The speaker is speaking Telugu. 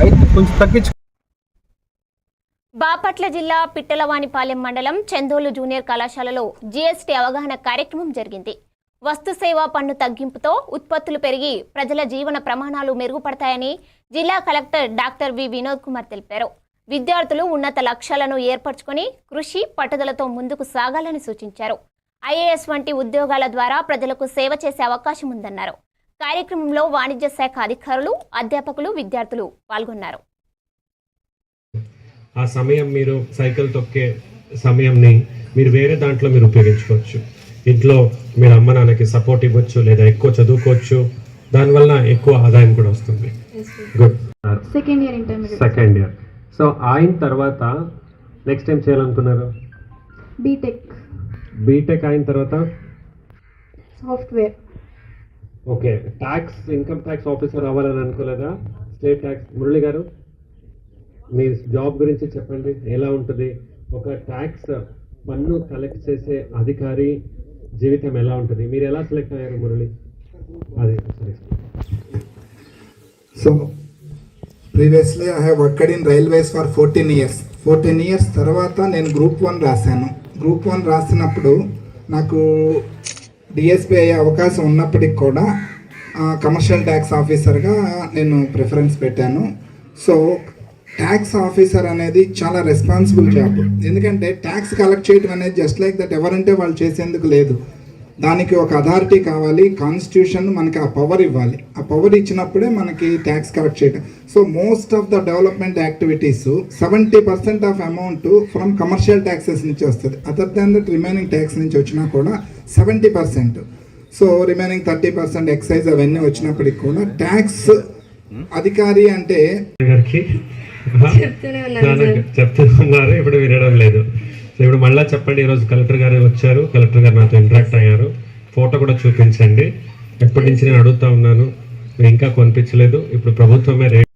కొంచెం తగ్గించు బాపట్ల జిల్లా పిట్టలవానిపాలెం మండలం చందోలు జూనియర్ కళాశాలలో జీఎస్టీ అవగాహన కార్యక్రమం జరిగింది. వస్తు సేవా పన్ను తగ్గింపుతో ఉత్పత్తులు పెరిగి ప్రజల జీవన ప్రమాణాలు మెరుగుపడతాయని జిల్లా collector doctor V Vinod Kumar తెలిపారు. విద్యార్థులు ఉన్నత లక్ష్యాలను ఏర్పరచుకొని కృషి పట్టుదలతో ముందుకు సాగాలని సూచించారు. ఐఏఎస్ వంటి ఉద్యోగాల ద్వారా ప్రజలకు సేవ చేసే అవకాశం ఉందన్నారు. కార్యక్రమంలో వాణిజ్య శాఖ అధికారులు అధ్యాపకులు విద్యార్థులు పాల్గొన్నారు. ఆ సమయం మీరు సైకిల్ తొక్కే సమయంని మీరు వేరే దాంట్లో మీరు ఉపయోగించుకోవచ్చు. ఇంట్లో మీరు అమ్మ నాన్నకి సపోర్ట్ ఇవ్వచ్చు లేదా ఎక్కువ చదువుకోవచ్చు. దానివల్ల ఎక్కువ ఆదాయం కూడా వస్తుంది. Good second year intermediate second year so అయిన తర్వాత నెక్స్ట్ టైం చేయాలనుకున్నారు? బీటెక్ బీటెక్ అయిన తర్వాత? Software okay. Tax income tax officer అవ్వాలని అనుకోలేదా? స్టేట్ ట్యాక్స్ మురళి గారు మీ జాబ్ గురించి చెప్పండి. ఎలా ఉంటుంది? ఒక ట్యాక్స్ పన్ను కలెక్ట్ చేసే అధికారి జీవితం ఎలా ఉంటుంది? మీరు ఎలా సెలెక్ట్ అయ్యారు మురళి? అది సరే. So previously I have worked in railways for 14 years. 14 తర్వాత నేను గ్రూప్ వన్ రాశాను. గ్రూప్ వన్ రాసినప్పుడు నాకు డిఎస్పి అయ్యే అవకాశం ఉన్నప్పటికి కూడా కమర్షియల్ ట్యాక్స్ ఆఫీసర్గా నేను ప్రిఫరెన్స్ పెట్టాను. సో ట్యాక్స్ ఆఫీసర్ అనేది చాలా రెస్పాన్సిబుల్ జాబ్ ఎందుకంటే ట్యాక్స్ కలెక్ట్ చేయడం అనేది జస్ట్ లైక్ దట్ ఎవరంటే వాళ్ళు చేసేందుకు లేదు. దానికి ఒక అథారిటీ కావాలి కాన్స్టిట్యూషన్ మనకి ఆ పవర్ ఇవ్వాలి. ఆ పవర్ ఇచ్చినప్పుడే మనకి ట్యాక్స్ కలెక్ట్ చేయడం so most of the development activities seventy percent of amount from commercial taxes నుంచి వస్తుంది. Other than that remaining tax నుంచి వచ్చినా కూడా seventy percent so remaining thirty percent excise అవన్నీ వచ్చినప్పటికి కూడా ట్యాక్స్ అధికారి అంటే గారికి చెప్తున్నారు ఇప్పుడు వినడం లేదు. సో ఇప్పుడు మళ్ళీ చెప్పండి ఈరోజు కలెక్టర్ గారు వచ్చారు. కలెక్టర్ గారు నాతో ఇంటరాక్ట్ అయ్యారు. ఫోటో కూడా చూపించండి. ఎప్పటి నుంచి నేను అడుగుతా ఉన్నాను. ఇంకా కొనిపించలేదు. ఇప్పుడు ప్రభుత్వమే రేట్